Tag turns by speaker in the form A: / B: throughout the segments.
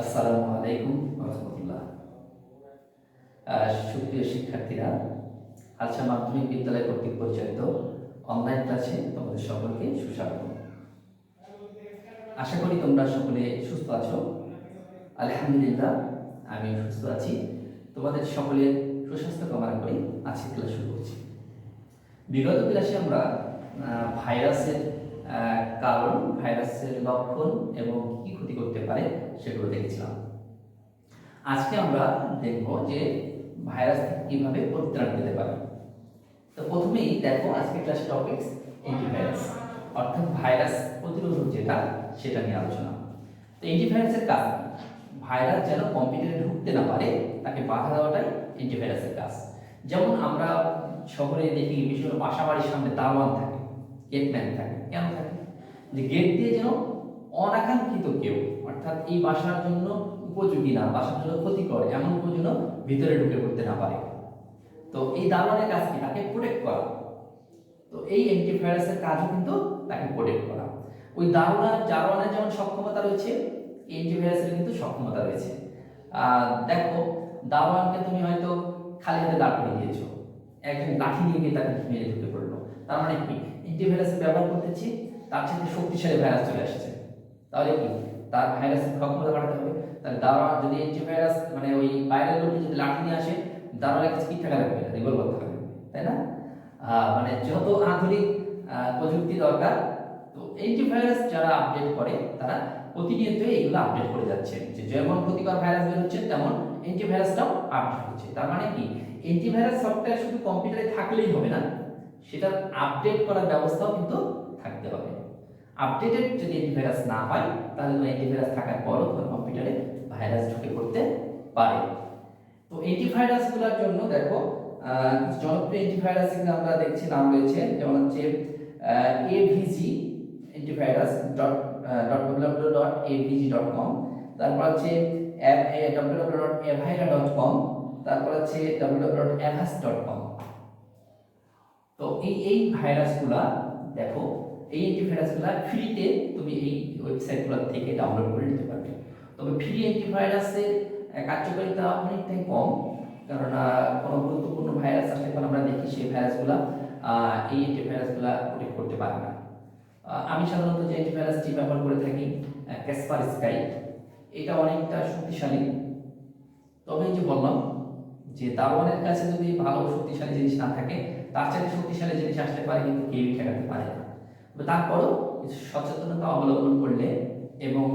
A: আসসালামু আলাইকুম রহমতুল্লাহ। সুপ্রিয় শিক্ষার্থীরা আলসা মাধ্যমিক বিদ্যালয় কর্তৃক পরিচালিত অনলাইন ক্লাসে তোমাদের সকলকে সুস্বাগত আশা করি তোমরা সকলে সুস্থ আছো। আলহামদুলিল্লাহ আমি সুস্থ আছি। তোমাদের সকলের সুস্বাস্থ্য কামনা করে আজকে ক্লাস শুরু করছি। বিগত ক্লাসে আমরা ভাইরাসের কারণ ভাইরাসের লক্ষণ এবং কি ক্ষতি করতে পারে সেগুলো দেখেছিলাম। আজকে আমরা দেখব যে ভাইরাস থেকে কীভাবে পরিত্রাণ পেতে পারে। তো প্রথমেই দেখো আজকে ক্লাস টপিকস অ্যান্টিভাইরাস অর্থাৎ ভাইরাস প্রতিরোধক যেটা, সেটা নিয়ে আলোচনা। তো অ্যান্টিভাইরাসের কাজ ভাইরাস যেন কম্পিউটারে ঢুকতে না পারে, তাকে বাধা দেওয়াটাই অ্যান্টিভাইরাসের কাজ। যেমন আমরা শহরে দেখি করে বাসা বাড়ির সামনে দারোয়ান থাকে গেটম্যান থাকে। কেন? থাকে যে গেট দিয়ে যেন অনাকাঙ্ক্ষিত কেউ, অর্থাৎ এই বাসার জন্য উপযোগী না, বাসার জন্য ক্ষতিকর, এমন কেউ যেন ভিতরে ঢুকে পড়তে না পারে। তো এই দারোয়ানের কাজ কি তাকে প্রোটেক্ট করা। তো এই অ্যান্টিভাইরাসের কাজও কিন্তু তাকে প্রোটেক্ট করা। ওই দারোয়ান, জারোয়ানের যেমন সক্ষমতা রয়েছে, এই অ্যান্টিভাইরাসের কিন্তু সক্ষমতা রয়েছে। দেখো, দারোয়ানকে তুমি হয়তো খালি হাতে দাঁড় করে দিয়েছ। একজন লাঠি নিয়ে তাকে মেরে ঢুকে পড়ল তার মানে কি? অ্যান্টিভাইরাস ব্যবহার করতেছি, তার সাথে শক্তিশালী ভাইরাস চলে আসছে। তাহলে কি? তার ভাইরাসের সক্ষমতা বাড়াতে হবে। তাহলে দারোয়ান যদি অ্যান্টিভাইরাস মানে ওই বাইরের লোক যদি লাঠি নিয়ে আসে, দারোয়ানের কাছে কি থাকা লাগবে? রিভলভার থাকা লাগবে, তাই না? মানে যত আধুনিক প্রযুক্তি দরকার, তো অ্যান্টিভাইরাস যারা আপডেট করে, তারা প্রতিনিয়ত এগুলো আপডেট করে যাচ্ছে। যে যেমন ক্ষতিকর ভাইরাস বের হচ্ছে তেমন অ্যান্টিভাইরাসটাও আপডেট হচ্ছে। তার মানে কি? অ্যান্টিভাইরাস সফটওয়্যার শুধু কম্পিউটারে থাকলেই হবে না সেটার আপডেট করার ব্যবস্থাও কিন্তু থাকতে হবে। আপডেটেড যদি অ্যান্টিভাইরাস না হয়, তাহলে অ্যান্টিভাইরাস থাকার পরও তোমার কম্পিউটারে ভাইরাস ঢুকে পড়তে পারে। তো অ্যান্টিভাইরাসগুলোর জন্য দেখো জনপ্রিয় অ্যান্টিভাইরাস এগুলো আমরা দেখছি, নাম রয়েছে যেমন হচ্ছে AVG antivirus dot dot W dot AVG dot com তারপর হচ্ছে W dot Avira dot com তারপর হচ্ছে W dot Avast dot com তো এই এই ভাইরাসগুলা, দেখো, এই অ্যান্টিভাইরাসগুলা ফ্রিতে তুমি এই ওয়েবসাইটগুলো থেকে ডাউনলোড করে নিতে পারবে। তবে ফ্রি অ্যান্টিভাইরাসের কার্যকারিতা অনেকটাই কম কারণ কোনো গুরুত্বপূর্ণ ভাইরাস আসলে পর আমরা দেখি, সেই ভাইরাসগুলা এই অ্যান্টিভাইরাসগুলা প্রোটেক্ট করতে পারে না। আমি সাধারণত যে অ্যান্টিভাইরাসটি ব্যবহার করে থাকি ক্যাসপার স্কাই এটা অনেকটা শক্তিশালী। তবে যে বললাম, যে দারোয়ানের কাছে যদি ভালো শক্তিশালী জিনিস না থাকে তার চাইতে শক্তিশালী জিনিস আসতে পারে, কিন্তু কেউই ঠেকাতে পারে না। তারপরও সচেতনতা অবলম্বন করলে এবং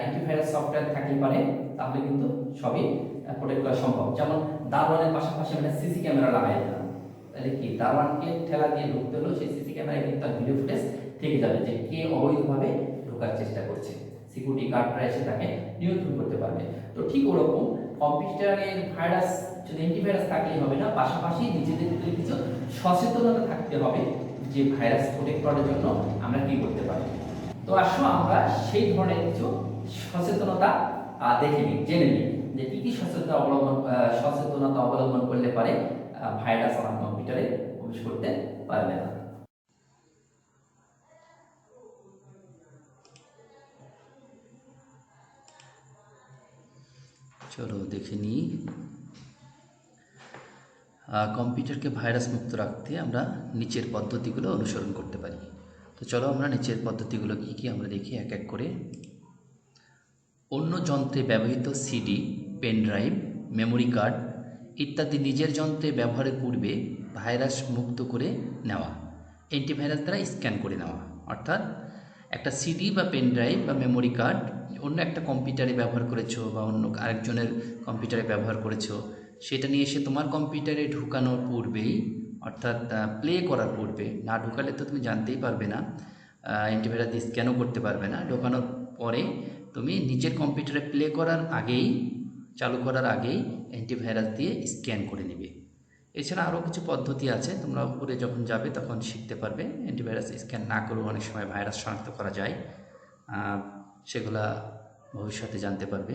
A: অ্যান্টিভাইরাস সফটওয়্যার থাকলে পারে, তাহলে কিন্তু সবই প্রোটেক্ট করা সম্ভব। যেমন দারোয়ানের পাশাপাশি মানে সিসি ক্যামেরা লাগাই দিলাম। তাহলে কি দারোয়ানকে ঠেলা দিয়ে ঢুকতে হলো সেই সিসি ক্যামেরায় কিন্তু তার ভিডিও ফুটেজ থেকে যাবে যে কে অবৈধভাবে ঢোকার চেষ্টা করছে। সিকিউরিটি গার্ডরা এসে তাকে নিয়ন্ত্রণ করতে পারবে। তো ঠিক ওরকম কম্পিউটারের ভাইরাস, যদি অ্যান্টিভাইরাস থাকলেই হবে না, পাশাপাশি নিজেদের ভিতরে কিছু সচেতনতা থাকতে হবে যে ভাইরাস প্রোটেক্ট করার জন্য আমরা কি করতে পারি। তো আসো আমরা সেই ধরনের কিছু সচেতনতা দেখে নিই, জেনে নিই যে কি কি সচেতনতা অবলম্বন সচেতনতা অবলম্বন করলে পারে ভাইরাস আমার কম্পিউটারে প্রবেশ করতে পারবে না।
B: চলো দেখে নিই। কম্পিউটারকে ভাইরাস মুক্ত রাখতে আমরা নিচের পদ্ধতিগুলো অনুসরণ করতে পারি। তো চলো আমরা নিচের পদ্ধতিগুলো কী কী আমরা দেখি এক এক করে। অন্য যন্ত্রে ব্যবহৃত CD, pen drive, memory card ইত্যাদি নিজের যন্ত্রে ব্যবহারের পূর্বে ভাইরাস মুক্ত করে নেওয়া অ্যান্টিভাইরাস দ্বারা স্ক্যান করে নেওয়া। অর্থাৎ একটা সিডি বা পেন ড্রাইভ বা মেমোরি কার্ড অন্য একটা কম্পিউটারে ব্যবহার করেছ বা অন্য আরেকজনের কম্পিউটারে ব্যবহার করেছ, সেটা নিয়ে এসে তোমার কম্পিউটারে ঢুকানোর পূর্বেই, অর্থাৎ প্লে করার পূর্বে, না ঢুকালে তো তুমি জানতেই পারবে না অ্যান্টিভাইরাস দিয়ে স্ক্যানও করতে পারবে না, ঢোকানোর পরে তুমি নিজের কম্পিউটারে প্লে করার আগেই, চালু করার আগেই অ্যান্টিভাইরাস দিয়ে স্ক্যান করে নেবে। এছাড়া আরও কিছু পদ্ধতি আছে, তোমরা উপরে যখন যাবে তখন শিখতে পারবে অ্যান্টিভাইরাস স্ক্যান না করেও অনেক সময় ভাইরাস শনাক্ত করা যায়। সেগুলা ভবিষ্যতে জানতে পারবে।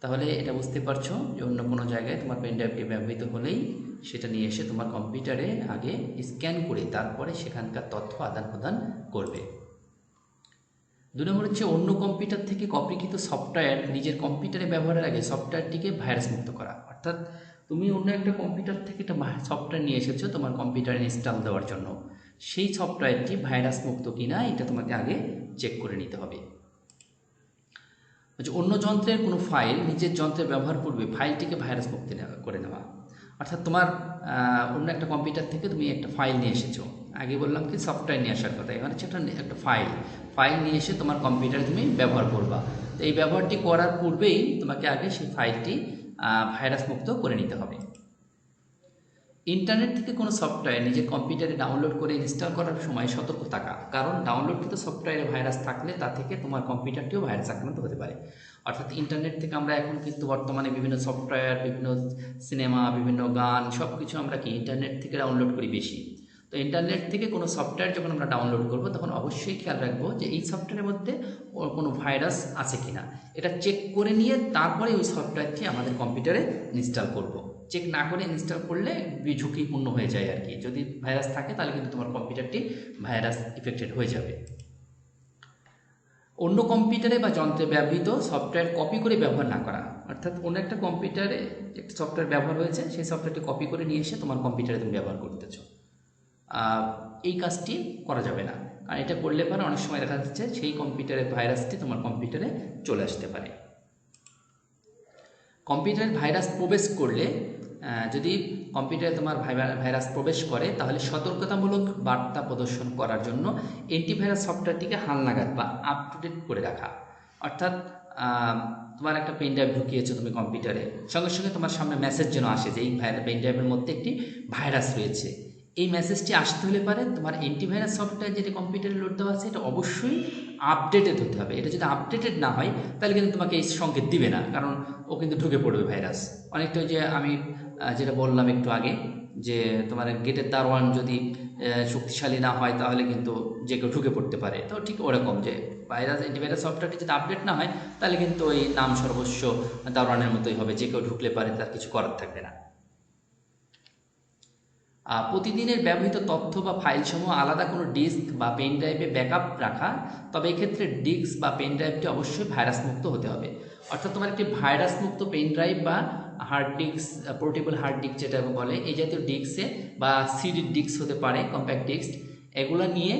B: তাহলে এটা বুঝতে পারছ যে অন্য কোনো জায়গায় তোমার পেনড্রাইভটি ব্যবহৃত হলেই সেটা নিয়ে এসে তোমার কম্পিউটারে আগে স্ক্যান করে তারপরে সেখানকার তথ্য আদান প্রদান করবে। দু নম্বর হচ্ছে অন্য কম্পিউটার থেকে কপিকৃত সফটওয়্যার নিজের কম্পিউটারে ব্যবহারের আগে সফটওয়্যারটিকে ভাইরাস মুক্ত করা। অর্থাৎ তুমি অন্য একটা কম্পিউটার থেকে একটা সফটওয়্যার নিয়ে এসেছ তোমার কম্পিউটারে ইনস্টল দেওয়ার জন্য। সেই সফটওয়্যারটি ভাইরাস মুক্ত কিনা এটা তোমাকে আগে চেক করে নিতে হবে। হচ্ছে অন্য যন্ত্রের কোনো ফাইল নিজের যন্ত্রে ব্যবহার করবে ফাইলটিকে ভাইরাস মুক্ত করে নেওয়া। অর্থাৎ তোমার অন্য একটা কম্পিউটার থেকে তুমি একটা ফাইল নিয়ে এসেছ। আগে বললাম কি সফটওয়্যার নিয়ে আসার কথা এখানে হচ্ছে একটা একটা ফাইল ফাইল নিয়ে এসে তোমার কম্পিউটারে তুমি ব্যবহার করবা। তো এই ব্যবহারটি করার পূর্বেই তোমাকে আগে সেই ফাইলটি ভাইরাস মুক্ত করে নিতে হবে। ইন্টারনেট থেকে কোনো সফটওয়্যার নিজের কম্পিউটারে ডাউনলোড করে ইনস্টল করার সময় সতর্ক থাকা। কারণ ডাউনলোডকৃত সফটওয়্যারে ভাইরাস থাকলে তা থেকে তোমার কম্পিউটারটিও ভাইরাস আক্রান্ত হতে পারে। অর্থাৎ ইন্টারনেট থেকে আমরা এখন কিন্তু বর্তমানে বিভিন্ন সফটওয়্যার, বিভিন্ন সিনেমা বিভিন্ন গান সব কিছু আমরা কি ইন্টারনেট থেকে ডাউনলোড করি বেশি। তো ইন্টারনেট থেকে কোনো সফটওয়্যার যখন আমরা ডাউনলোড করব, তখন অবশ্যই খেয়াল রাখব যে এই সফটওয়্যারের মধ্যে কোনো ভাইরাস আছে কিনা। এটা চেক করে নিয়ে তারপরে ওই সফটওয়্যারটি আমাদের কম্পিউটারে ইনস্টল করব। চেক না করে ইনস্টল করলে ঝুঁকিপূর্ণ হয়ে যায় আর কি। যদি ভাইরাস থাকে, তাহলে কিন্তু তোমার কম্পিউটারটি ভাইরাস ইফেক্টেড হয়ে যাবে। অন্য কম্পিউটারে বা যন্ত্রে ব্যবহৃত সফটওয়্যার কপি করে ব্যবহার না করা। অর্থাৎ অন্য একটা কম্পিউটারে একটা সফটওয়্যার ব্যবহার হয়েছে, সেই সফটওয়্যারটি কপি করে নিয়ে এসে তোমার কম্পিউটারে তুমি ব্যবহার করতেছ। এই কাজটি করা যাবে না। কারণ এটা করলে পরে অনেক সময় দেখা যাচ্ছে সেই কম্পিউটারের ভাইরাসটি তোমার কম্পিউটারে চলে আসতে পারে। কম্পিউটারে ভাইরাস প্রবেশ করলে যদি কম্পিউটারে তোমার ভাইরা- ভাইরাস প্রবেশ করে, তাহলে সতর্কতামূলক বার্তা প্রদর্শন করার জন্য অ্যান্টিভাইরাস সফটওয়্যারটিকে হালনাগাদ বা আপ টু ডেট করে রাখা। অর্থাৎ তোমার একটা পেন ড্রাইভ ঢুকিয়েছো তুমি কম্পিউটারে সঙ্গে সঙ্গে তোমার সামনে মেসেজ যেন আসে যে এই পেন ড্রাইভের মধ্যে একটি ভাইরাস রয়েছে। এই মেসেজটি আসতে হলে পারে তোমার অ্যান্টিভাইরাস সফটওয়্যার যেটা কম্পিউটারে লোড দেওয়া আছে, এটা অবশ্যই আপডেটেড হতে হবে। এটা যদি আপডেটেড না হয়, তাহলে কিন্তু তোমাকে এই সংকেত দিবে না, কারণ ও কিন্তু ঢুকে পড়বে ভাইরাস অনেকটা যে আমি যেটা বললাম একটু আগে, যে তোমার গেটের দারোয়ান যদি শক্তিশালী না হয়, তাহলে কিন্তু যে কেউ ঢুকে পড়তে পারে। তো ঠিক ওরকম যে ভাইরাস অ্যান্টিভাইরাস সফটওয়্যারটি যদি আপডেট না হয়, তাহলে কিন্তু ওই নাম সর্বস্ব দারোয়ানের মতোই হবে। যে কেউ ঢুকলে পারে, তার কিছু করার থাকবে না। প্রতিদিনের ব্যবহৃত তথ্য বা ফাইলসমূহ আলাদা কোনো ডিস্ক বা পেন ড্রাইভে ব্যাকআপ রাখা, তবে এক্ষেত্রে ডিস্ক বা পেন ড্রাইভটি অবশ্যই ভাইরাস মুক্ত হতে হবে। অর্থাৎ তোমার একটি ভাইরাস মুক্ত পেন ড্রাইভ বা hard disk, portable hard disk যেটা বলে, এই জাতীয় ডিস্কে বা সিডি ডিস্ক হতে পারে, কম্প্যাক্ট ডিস্ক, এগুলো নিয়ে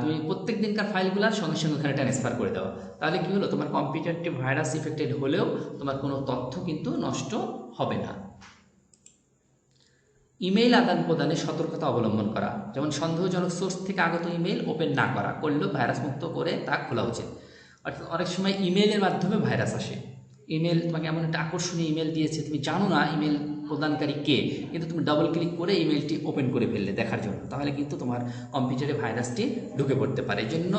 B: তুমি প্রত্যেক দিনকার ফাইলগুলো সঙ্গে সঙ্গে ওখানে ট্রান্সফার করে দেওয়া তাহলে কি হলো? তোমার কম্পিউটারটি ভাইরাস ইফেক্টেড হলেও তোমার কোনো তথ্য কিন্তু নষ্ট হবে না। ইমেইল আদান প্রদানে সতর্কতা অবলম্বন করা, যেমন সন্দেহজনক সোর্স থেকে আগত ইমেইল ওপেন না করা করলেও ভাইরাস মুক্ত করে তা খোলা উচিত। অর্থাৎ অনেক সময় ইমেইলের মাধ্যমে ভাইরাস আসে। ইমেল তোমাকে এমন একটা আকর্ষণীয় ইমেল দিয়েছে, তুমি জানো না ইমেল প্রদানকারী কে, কিন্তু তুমি ডাবল ক্লিক করে ইমেলটি ওপেন করে ফেললে দেখার জন্য। তাহলে কিন্তু তোমার কম্পিউটারে ভাইরাসটি ঢুকে পড়তে পারে। এই জন্য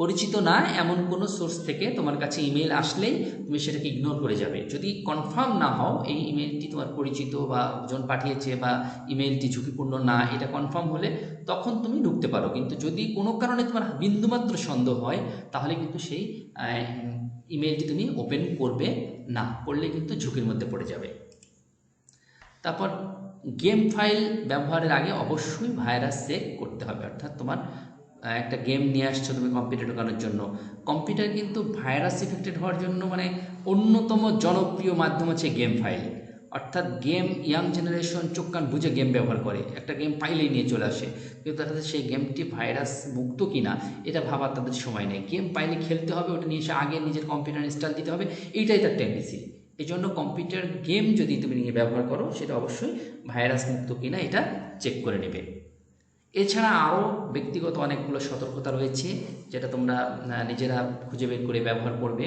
B: পরিচিত না, এমন কোনো সোর্স থেকে তোমার কাছে ইমেল আসলেই তুমি সেটাকে ইগনোর করে যাবে। যদি কনফার্ম না হও, এই ইমেলটি তোমার পরিচিত বা জন পাঠিয়েছে বা ইমেলটি ঝুঁকিপূর্ণ না, এটা কনফার্ম হলে তখন তুমি ঢুকতে পারো। কিন্তু যদি কোনো কারণে তোমার বিন্দুমাত্র সন্দেহ হয়, তাহলে কিন্তু সেই ইমেলটি তুমি ওপেন করবে না, করলে কিন্তু ঝুঁকির মধ্যে পড়ে যাবে। তারপর গেম ফাইল ব্যবহারের আগে অবশ্যই ভাইরাস চেক করতে হবে। অর্থাৎ তোমার একটা গেম নিয়ে আসছো তুমি কম্পিউটার ঢোকানোর জন্য। কম্পিউটার কিন্তু ভাইরাস ইফেক্টেড হওয়ার জন্য মানে অন্যতম জনপ্রিয় মাধ্যম হচ্ছে গেম ফাইল অর্থাৎ গেম ইয়াং জেনারেশন চোখ কান বুঝে গেম ব্যবহার করে। একটা গেম ফাইলেই নিয়ে চলে আসে। কিন্তু তার যাচ্ছে সেই গেমটি ভাইরাস মুক্ত কিনা, এটা ভাবার তাদের সময় নেই। গেম পাইলে খেলতে হবে, ওটা নিয়ে এসে আগে নিজের কম্পিউটার ইনস্টল দিতে হবে এইটাই তার টেন্ডেন্সি এই জন্য কম্পিউটার গেম যদি তুমি নিয়ে ব্যবহার করো, সেটা অবশ্যই ভাইরাস মুক্ত কিনা, এটা চেক করে নেবে। এছাড়া আরও ব্যক্তিগত অনেকগুলো সতর্কতা রয়েছে, যেটা তোমরা নিজেরা খুঁজে বের করে ব্যবহার করবে।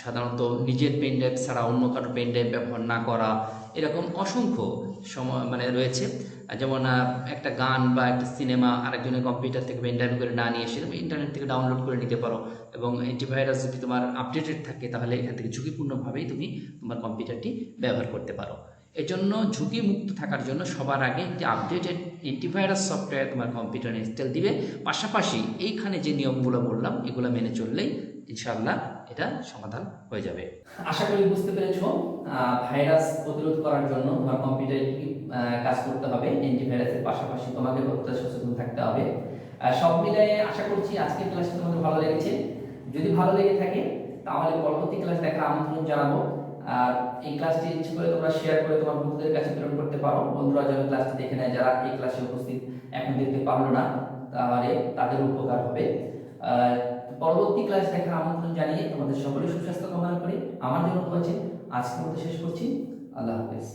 B: সাধারণত নিজের পেন ড্রাইভ ছাড়া অন্য কারও পেন ড্রাইভ ব্যবহার না করা, এরকম অসংখ্য সময় মানে রয়েছে। যেমন একটা গান বা একটা সিনেমা আরেকজনের কম্পিউটার থেকে পেন ড্রাইভ করে না নিয়ে এসে তুমি ইন্টারনেট থেকে ডাউনলোড করে নিতে পারো এবং অ্যান্টিভাইরাস যদি তোমার আপডেটেড থাকে, তাহলে এখান থেকে ঝুঁকিপূর্ণভাবেই তুমি তোমার কম্পিউটারটি ব্যবহার করতে পারো। এজন্য ঝুঁকি মুক্ত থাকার জন্য সবার আগে একটি আপডেটেড অ্যান্টিভাইরাস সফটওয়্যার তোমার কম্পিউটারে ইনস্টল দিবে। পাশাপাশি এইখানে যে নিয়মগুলো বললাম, এগুলো মেনে চললেই ইনশাআল্লাহ এটা সমাধান হয়ে যাবে।
A: আশা করি বুঝতে পেরেছ ভাইরাস প্রতিরোধ করার জন্য তোমার কম্পিউটারে কি কাজ করতে হবে। অ্যান্টিভাইরাসের পাশাপাশি তোমাকে কতটা সচেতন থাকতে হবে। সব মিলিয়ে আশা করছি আজকের ক্লাসটা তোমাদের ভালো লেগেছে। যদি ভালো লেগে থাকে, তাহলে পরবর্তী ক্লাস দেখার আমন্ত্রণ জানাব। আর এই ক্লাসটি ইচ্ছে করে তোমরা শেয়ার করে তোমার বন্ধুদের কাছে প্রেরণ করতে পারো। বন্ধুরা যেন ক্লাসটি দেখে নেয়, যারা এই ক্লাসে উপস্থিত এখন দেখতে পারল না, তাহলে তাদের উপকার হবে। পরবর্তী ক্লাস দেখার আমন্ত্রণ জানিয়ে তোমাদের সকলে সুস্বাস্থ্য কামনা করি। আমার জন্য আজকে আজকের মতো শেষ করছি। আল্লাহ হাফেজ।